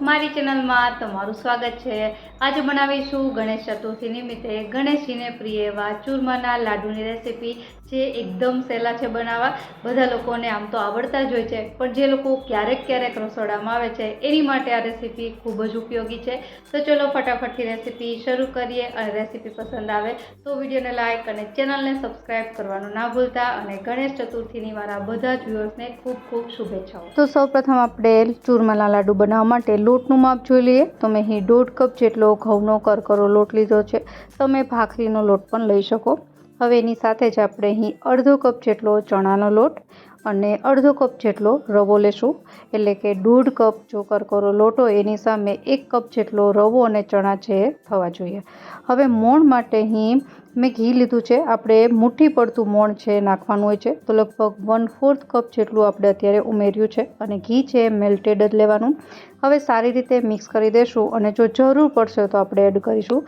મારી ચેનલમાં તમારું સ્વાગત છે. આજે બનાવીશું ગણેશ ચતુર્થી નિમિત્તે ગણેશજીને પ્રિય એવા ચૂરમાના લાડુની રેસીપી. જે એકદમ સહેલા છે બનાવવા. બધા લોકોને આમ તો આવડતા જ હોય છે. પણ જે લોકો ક્યારેક ક્યારેક રસોડામાં આવે છે, એની માટે આ રેસીપી ખૂબ જ ઉપયોગી છે. તો ચલો ફટાફટથી રેસીપી શરૂ કરીએ અને રેસીપી પસંદ આવે તો વિડીયોને લાઇક અને ચેનલને સબસ્ક્રાઈબ કરવાનું ના ભૂલતા અને ગણેશ ચતુર્થીની મારા બધા જ વ્યુઅર્સને ખૂબ ખૂબ શુભેચ્છાઓ. તો સૌપ્રથમ આપણે ચૂરમાના લાડુ બનાવવા માટે લોટનું માપ જોઈ લઈએ. તો મેં અહીં દોઢ કપ જેટલો ઘઉંનો કરકરો લોટ લીધો છે. તમે ભાખરીનો લોટ પણ લઈ શકો. હવે એની સાથે જ આપણે અહીં અડધો કપ જેટલો ચણાનો લોટ અને અડધો કપ જેટલો રવો લેશું. એટલે કે દોઢ કપ જો કરકરો લોટ હોય, એની સામે એક કપ જેટલો રવો અને ચણા છે થવા જોઈએ. હવે મોણ માટે અહીં મેં ઘી લીધું છે. આપણે મુઠ્ઠી પડતું મોણ છે નાખવાનું હોય છે. તો લગભગ વન ફોર્થ કપ જેટલું આપણે અત્યારે ઉમેર્યું છે અને ઘી છે મેલ્ટેડ જ લેવાનું. હવે સારી રીતે મિક્સ કરી દઈશું અને જો જરૂર પડશે તો આપણે એડ કરીશું.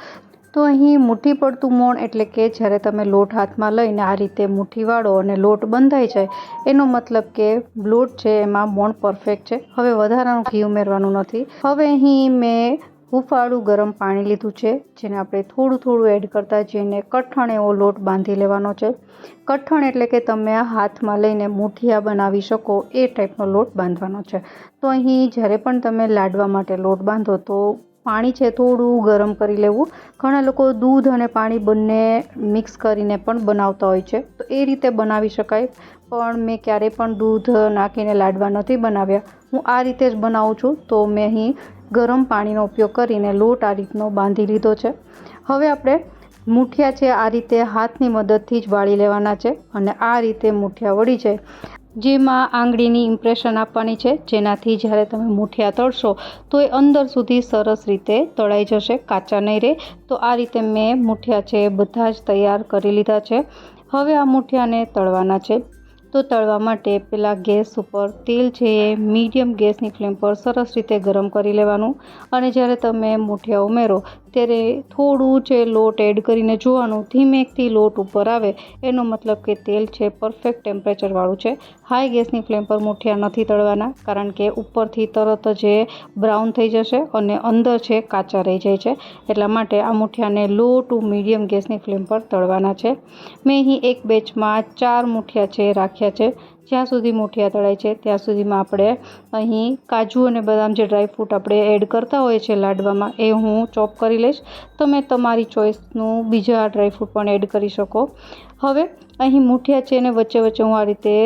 તો અહીં મુઠ્ઠી પડતું મોણ એટલે કે જ્યારે તમે લોટ હાથમાં લઈને આ રીતે મુઠ્ઠી વાળો અને લોટ બંધાઈ જાય, એનો મતલબ કે લોટ છે એમાં મોણ પરફેક્ટ છે. હવે વધારાનું ઘી ઉમેરવાનું નથી. હવે અહીં મેં હુંફાળું ગરમ પાણી લીધું છે, જેને આપણે થોડું થોડું એડ કરતાં જઈને કઠણ એવો લોટ બાંધી લેવાનો છે. કઠણ એટલે કે તમે હાથમાં લઈને મુઠિયા બનાવી શકો એ ટાઈપનો લોટ બાંધવાનો છે. તો અહીં જ્યારે પણ તમે લાડવા માટે લોટ બાંધો તો પાણી છે થોડું ગરમ કરી લેવું. ઘણા લોકો દૂધ અને પાણી બંને મિક્સ કરીને પણ બનાવતા હોય છે. તો એ રીતે બનાવી શકાય. પણ મેં ક્યારેય પણ દૂધ નાખીને લાડવા નથી બનાવ્યા. હું આ રીતે જ બનાવું છું. તો મેં અહીં ગરમ પાણીનો ઉપયોગ કરીને લોટ આ રીતનો બાંધી લીધો છે. હવે આપણે મૂઠિયા છે આ રીતે હાથની મદદથી જ વાળી લેવાના છે અને આ રીતે મૂઠિયા વળી જાય. જેમાં આંગળીની ઇમ્પ્રેશન આપવાની છે. જેનાથી જ્યારે તમે મૂઠિયા તળશો, તો એ અંદર સુધી સરસ રીતે તળાઈ જશે, કાચા નહીં રહે. તો આ રીતે મેં મૂઠિયા છે બધા જ તૈયાર કરી લીધા છે. હવે આ મૂઠિયાને તળવાના છે. તો તળવા માટે પહેલાં ગેસ ઉપર તેલ છે એ મીડિયમ ગેસની ફ્લેમ પર સરસ રીતે ગરમ કરી લેવાનું. અને જ્યારે તમે મૂઠિયા ઉમેરો ત્યારે થોડું જે લોટ એડ કરીને જોવાનું, ધીમેકથી લોટ ઉપર આવે, એનો મતલબ કે તેલ છે પરફેક્ટ ટેમ્પરેચરવાળું છે. હાઈ ગેસની ફ્લેમ પર મૂઠિયા નથી તળવાના, કારણ કે ઉપરથી તરત જ એ બ્રાઉન થઈ જશે અને અંદર છે કાચા રહી જાય છે. એટલા માટે આ મૂઠિયાને લો ટુ મીડિયમ ગેસની ફ્લેમ પર તળવાના છે. મેં અહીં એક બેચમાં ચાર મૂઠિયા છે રાખ્યા છે. જ્યાં સુધી મૂઠિયા તળાય છે, ત્યાં સુધીમાં આપણે અહીં કાજુ અને બદામ જે ડ્રાયફ્રૂટ આપણે એડ કરતા હોઈએ છીએ લાડવામાં, એ હું ચોપ કરી લઈશ. તમે તમારી ચોઈસનું બીજા ડ્રાયફ્રૂટ પણ એડ કરી શકો. હવે અહીં મૂઠિયા છે એને વચ્ચે વચ્ચે હું આ રીતે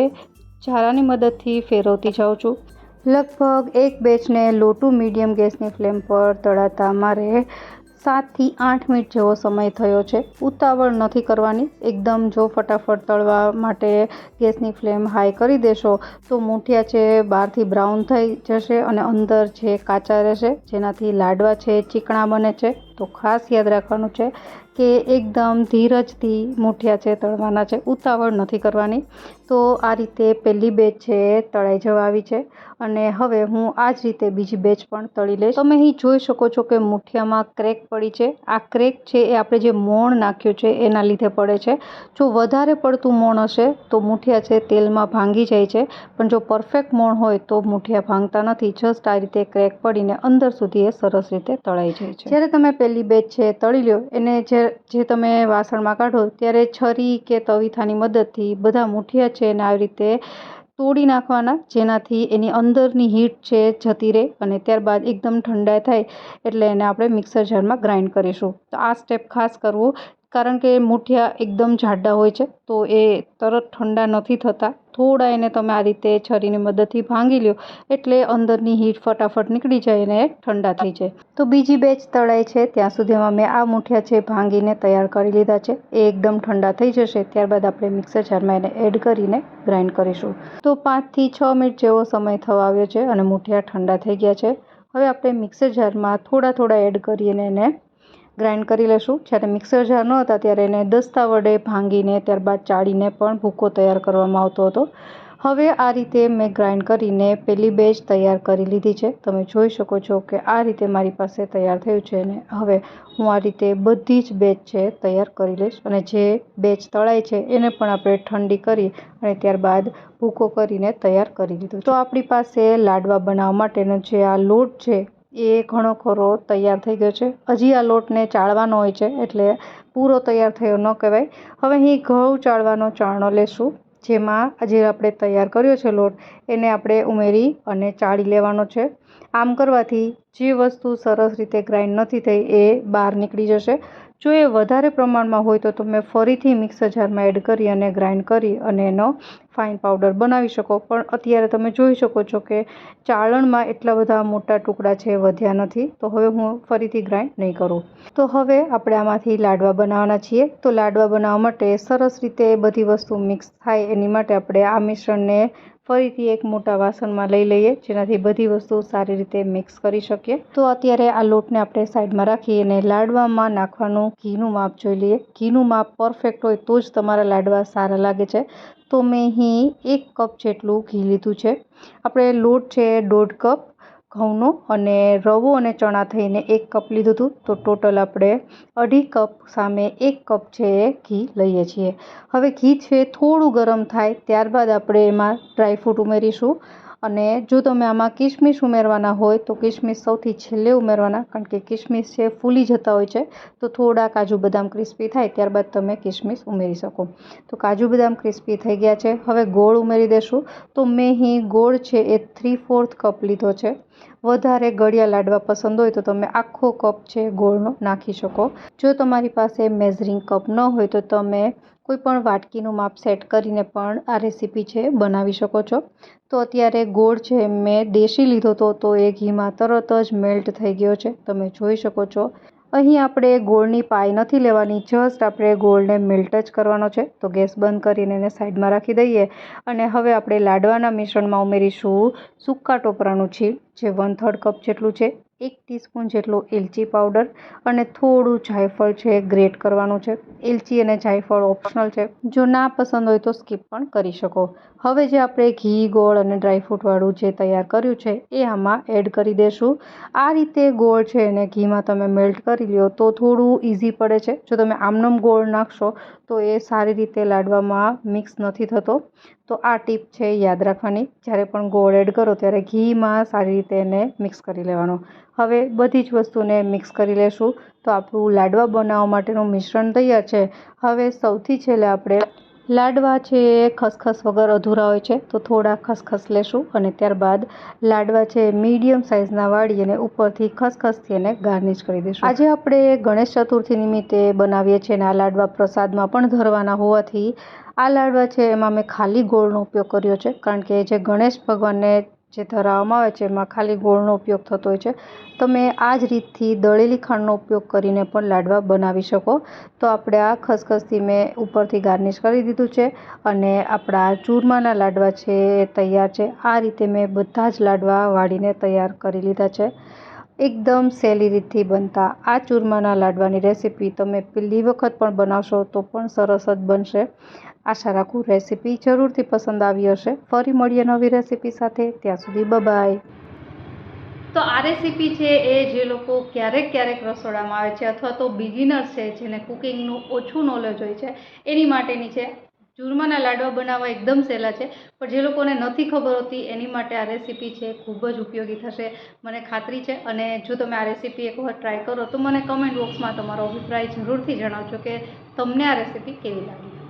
ચારાની મદદથી ફેરવતી જાઉં છું. લગભગ એક બેચને લોટું મીડિયમ ગેસની ફ્લેમ પર તળાતા મારે સાતથી આઠ મિનિટ જેવો સમય થયો છે. ઉતાવળ નથી કરવાની. એકદમ જો ફટાફટ તળવા માટે ગેસની ફ્લેમ હાઈ કરી દેશો, તો મૂઠિયા છે બહારથી બ્રાઉન થઈ જશે અને અંદર છે કાચા રહેશે, જેનાથી લાડવા છે, ચીકણા બને છે. તો ખાસ યાદ રાખવાનું છે કે એકદમ ધીરજથી મૂઠિયા છે, તળવાના છે, ઉતાવળ નથી કરવાની. તો આ રીતે પહેલી બેચ છે, તળાઈ જવા આવી છે અને હવે હું આ જ રીતે બીજી બેચ પણ તળી લઈશ. તમે અહીં જોઈ શકો છો કે મૂઠિયામાં ક્રેક પડી છે. આ ક્રેક છે એ આપણે જે મોણ નાખ્યું છે એના લીધે પડે છે. જો વધારે પડતું મોણ હશે તો મૂઠિયા છે તેલમાં ભાંગી જાય છે. પણ જો પરફેક્ટ મોણ હોય તો મૂઠિયા ભાંગતા નથી. જસ્ટ આ રીતે ક્રેક પડીને અંદર સુધી એ સરસ રીતે તળાઈ જાય છે. જ્યારે તમે પહેલી બેચ છે, તળી લો એને જે જે તમે વાસણમાં કાઢો ત્યારે છરી કે તવીથાની મદદથી બધા મૂઠિયા છે એને આવી રીતે તોડી નાખવાના, જેનાથી એની અંદરની હીટ છે જતી રહે અને ત્યારબાદ એકદમ ઠંડા થાય એટલે એને આપણે મિક્સર જારમાં ગ્રાઇન્ડ કરીશું. તો આ સ્ટેપ ખાસ કરવું કારણ કે મૂઠિયા એકદમ જાડા હોય છે, તો એ તરત ઠંડા નથી થતા. થોડા એને તમે આ રીતે છરીની મદદથી ભાંગી લો એટલે અંદરની હીટ ફટાફટ નીકળી જાય અને ઠંડા થઈ જાય. તો બીજી બેચ તળાય છે, ત્યાં સુધીમાં મેં આ મૂઠિયા છે ભાંગીને તૈયાર કરી લીધા છે. એ એકદમ ઠંડા થઈ જશે, ત્યારબાદ આપણે મિક્સર જારમાં એને એડ કરીને ગ્રાઇન્ડ કરીશું. તો પાંચથી છ મિનિટ જેવો સમય થવા આવ્યો છે અને મૂઠિયા ઠંડા થઈ ગયા છે. હવે આપણે મિક્સર જારમાં થોડા થોડા એડ કરીને એને ગ્રાઇન્ડ કરી લઈશું જ્યારે મિક્સર જાર ન હતા ત્યારે એને દસ્તા વડે ભાંગીને ત્યારબાદ ચાળીને પણ ભૂકો તૈયાર કરવામાં આવતો હતો. હવે આ રીતે મેં ગ્રાઇન્ડ કરીને પહેલી બેચ તૈયાર કરી લીધી છે. તમે જોઈ શકો છો કે આ રીતે મારી પાસે તૈયાર થયું છે અને હવે હું આ રીતે બધી જ બેચ છે તૈયાર કરી લઈશ અને જે બેચ તળાય છે એને પણ આપણે ઠંડી કરી અને ત્યારબાદ ભૂકો કરીને તૈયાર કરી લીધું તો આપણી પાસે લાડવા બનાવવા માટેનો જે આ લોટ છે એ ઘણો ખરો તૈયાર થઈ ગયો છે. હજી આ લોટને ચાળવાનો હોય છે એટલે પૂરો તૈયાર થયો ન કહેવાય. હવે અહીં ઘઉં ચાળવાનો ચાળણો લેશું, જેમાં જે આપણે તૈયાર કર્યો છે લોટ, એને આપણે ઉમેરી અને ચાળી લેવાનો છે. આમ કરવાથી જે વસ્તુ સરસ રીતે ગ્રાઇન્ડ નથી થઈ એ બહાર નીકળી જશે. જો એ વધારે પ્રમાણમાં હોય તો તમે ફરીથી મિક્સર જારમાં એડ કરી અને ગ્રાઇન્ડ કરી અને એનો ફાઇન પાવડર બનાવી શકો. પણ અત્યારે તમે જોઈ શકો છો કે ચાળણમાં એટલા બધા મોટા ટુકડા છે, વધ્યા નથી. તો હવે હું ફરીથી ગ્રાઇન્ડ નહીં કરું. તો હવે આપણે આમાંથી લાડવા બનાવવાના છીએ. તો લાડવા બનાવવા માટે સરસ રીતે બધી વસ્તુ મિક્સ થાય. એની માટે આપણે આ મિશ્રણને ફરીથી એક મોટા વાસણમાં લઈ લઈએ, જેનાથી બધી વસ્તુ સારી રીતે મિક્સ કરી શકીએ. તો અત્યારે આ લોટને આપણે સાઈડમાં રાખી અને લાડવામાં નાખવાનું ઘીનું માપ જોઈ લઈએ. ઘીનું માપ પરફેક્ટ હોય તો જ તમારા લાડવા સારા લાગે છે. તો મેં અહીં એક કપ જેટલું ઘી લીધું છે. આપણે લોટ છે દોઢ કપ ઘઉંનો અને રવો અને ચણા થઈને એક કપ લીધું હતું. તો ટોટલ આપણે અઢી કપ સામે એક કપ છે એ ઘી લઈએ છીએ. હવે ઘી છે થોડું ગરમ થાય, ત્યારબાદ આપણે એમાં ડ્રાયફ્રૂટ ઉમેરીશું. અને જો તમે આમાં કિશમિશ ઉમેરવાના હોય તો કિશમિશ સૌથી છેલ્લે ઉમેરવાના, કારણ કે કિશમિશ છે ફૂલી જતા હોય છે, તો થોડા કાજુ બદામ ક્રિસ્પી થાય ત્યારબાદ તમે કિશમિશ ઉમેરી શકો. તો કાજુ બદામ ક્રિસ્પી થઈ ગયા છે. હવે ગોળ ઉમેરી દેશું. તો મેં અહીં ગોળ છે એ થ્રી ફોર્થ કપ લીધો છે. વધારે ગળ્યા લાડવા પસંદ હોય તો તમે આખો કપ છે ગોળનો નાખી શકો. જો તમારી પાસે મેઝરિંગ કપ ન હોય તો તમે કોઈ પણ વાટકીનું માપ સેટ કરીને પણ આ રેસીપી છે બનાવી શકો છો. તો અત્યારે ગોળ છે મેં દેશી લીધો હતો તો એ ઘીમાં તરત જ મેલ્ટ થઈ ગયો છે. તમે જોઈ શકો છો અહીં આપણે ગોળની પાઈ નથી લેવાની જસ્ટ આપણે ગોળને મેલ્ટ કરવાનો છે. તો ગેસ બંધ કરીને એને સાઈડમાં રાખી દઈએ અને હવે આપણે લાડવાના મિશ્રણમાં ઉમેરીશું સૂકા ટોપરાનું છીણ, જે વન થર્ડ કપ જેટલું છે. એક ટીસ્પૂન જેટલું એલચી પાવડર અને થોડું જાયફળ છે ગ્રેટ કરવાનું છે. એલચી અને જાયફળ ઓપ્શનલ છે. જો ના પસંદ હોય તો સ્કીપ પણ કરી શકો. હવે જે આપણે ઘી, ગોળ અને ડ્રાયફ્રૂટવાળું જે તૈયાર કર્યું છે એ આમાં એડ કરી દઈશું આ રીતે ગોળ છે એને ઘીમાં તમે મેલ્ટ કરી લ્યો તો થોડું ઇઝી પડે છે. જો તમે આમનમ ગોળ નાખશો તો એ સારી રીતે લાડવામાં મિક્સ નથી થતો. તો આ ટીપ છે યાદ રાખવાની. જ્યારે પણ ગોળ એડ કરો ત્યારે ઘીમાં સારી રીતે એને મિક્સ કરી લેવાનો. હવે બધી જ વસ્તુને મિક્સ કરી લેશું. તો આપણું લાડવા બનાવવા માટેનું મિશ્રણ તૈયાર છે. હવે સૌથી છેલ્લે આપણે લાડવા છે એ ખસખસ વગર અધૂરા હોય છે. તો થોડા ખસખસ લેશું અને ત્યારબાદ લાડવા છે મીડિયમ સાઇઝના વાળી અને ઉપરથી ખસખસથી એને ગાર્નિશ કરી દઈશું આજે આપણે ગણેશ ચતુર્થી નિમિત્તે બનાવીએ છીએ અને આ લાડવા પ્રસાદમાં પણ ધરવાના હોવાથી આ લાડવા છે એમાં મેં ખાલી ગોળનો ઉપયોગ કર્યો છે. કારણ કે જે ગણેશ ભગવાનને જે ધરાવવામાં આવે છે એમાં ખાલી ગોળનો ઉપયોગ થતો હોય છે. તમે આ જ રીતથી દળેલી ખાંડનો ઉપયોગ કરીને પણ લાડવા બનાવી શકો. તો આપણે આ ખસખસથી મેં ઉપરથી ગાર્નિશ કરી દીધું છે અને આપણા ચૂરમાના લાડવા છે એ તૈયાર છે. આ રીતે મેં બધા જ લાડવા વાળીને તૈયાર કરી લીધા છે. એકદમ સહેલી રીતથી બનતા આ ચૂરમાના લાડવાની રેસીપી તમે પહેલી વખત પણ બનાવશો તો પણ સરસ જ બનશે. આશા રાખું રેસીપી જરૂરથી પસંદ આવી હશે. ફરી મળીએ નવી રેસીપી સાથે. ત્યાં સુધી બબાય તો આ રેસીપી છે એ જે લોકો ક્યારેક ક્યારેક રસોડામાં આવે છે અથવા તો બિગિનર છે જેને કુકિંગનું ઓછું નોલેજ હોય છે, એની માટેની છે. ચૂરમાના લાડવા બનાવવા એકદમ સહેલા છે, પણ જે લોકોને નથી ખબર હોતી એની માટે આ રેસીપી છે ખૂબ જ ઉપયોગી થશે. મને ખાતરી છે અને જો તમે આ રેસીપી એકવાર ટ્રાય કરો તો મને કમેન્ટ બોક્સમાં તમારો અભિપ્રાય જરૂરથી જણાવજો કે તમને આ રેસીપી કેવી લાગી.